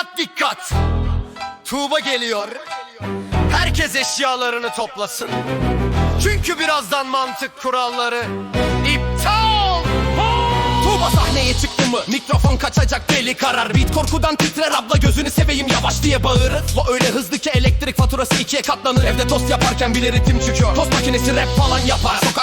Dikkat dikkat. Tuğba geliyor. Herkes eşyalarını toplasın. Çünkü birazdan mantık kuralları iptal. Tuğba sahneye çıktı mı? Mikrofon kaçacak deli karar Beat korkudan titrer abla gözünü seveyim yavaş diye bağırır Flow öyle hızlı ki elektrik faturası ikiye katlanır Evde tost yaparken bile ritim çıkıyor Tost makinesi rap falan yapar Sokakta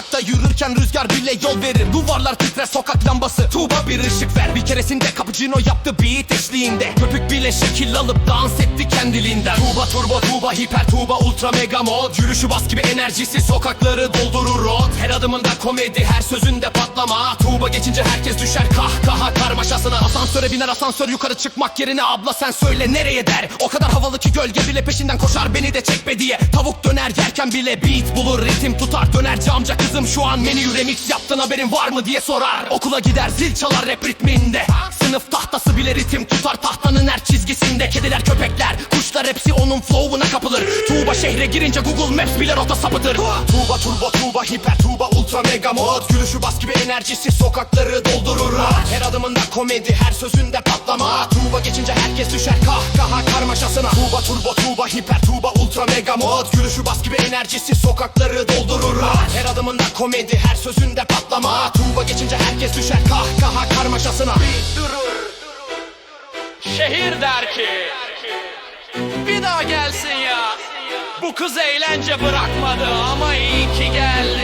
yürürken rüzgar bile yol verir. Duvarlar titrer sokak lambası. Tuğba bir ışık ver. Bir keresinde cappuccino yaptı beat eşliğinde. Köpük bile şekil alıp dans etti kendiliğinden. Tuğba turbo Tuğba hiper Tuğba ultra mega mod. Yürüyüşü bas gibi enerjisi sokakları doldurur rot. Her adımında komedi her sözünde patlama Tuğba geçince herkes düşer kahkaha. Karmaşasına Asansöre biner asansör yukarı çıkmak yerine abla sen söyle nereye der. O kadar havalı ki gölge bile peşinden koşar beni de çekme diye. Tavuk döner yerken bile beat bulur ritim tutar Dönerci amca kızım şu an menü remix yaptın haberin var mı diye sorar. Okula gider zil çalar rap ritminde Sınıf tahtası bile ritim tutar. Tahtanın her çizgisinde Kediler köpekler. Kuşlar hepsi onun flow'una kapılır. Tuğba şehre girince Google Maps bile rota sapıtır. Tuğba turbo Tuğba hiper Tuğba ultra mega mod. Gülüşü bas gibi enerjisi sokakları doldurur. Her adımında komedi her sözünde patlama. Tuğba geçince herkes düşer kahkaha karmaşasına. Tuğba turbo Tuğba hiper Tuğba ultra mega mod. Gülüşü bas gibi enerjisi sokakları doldurur. Her adımında komedi her sözünde patlama. Tuğba geçince herkes düşer kahkaha karmaşasına. Şehir der ki Bir daha gelsin ya. Bu kız eğlence bırakmadı ama iyi ki geldi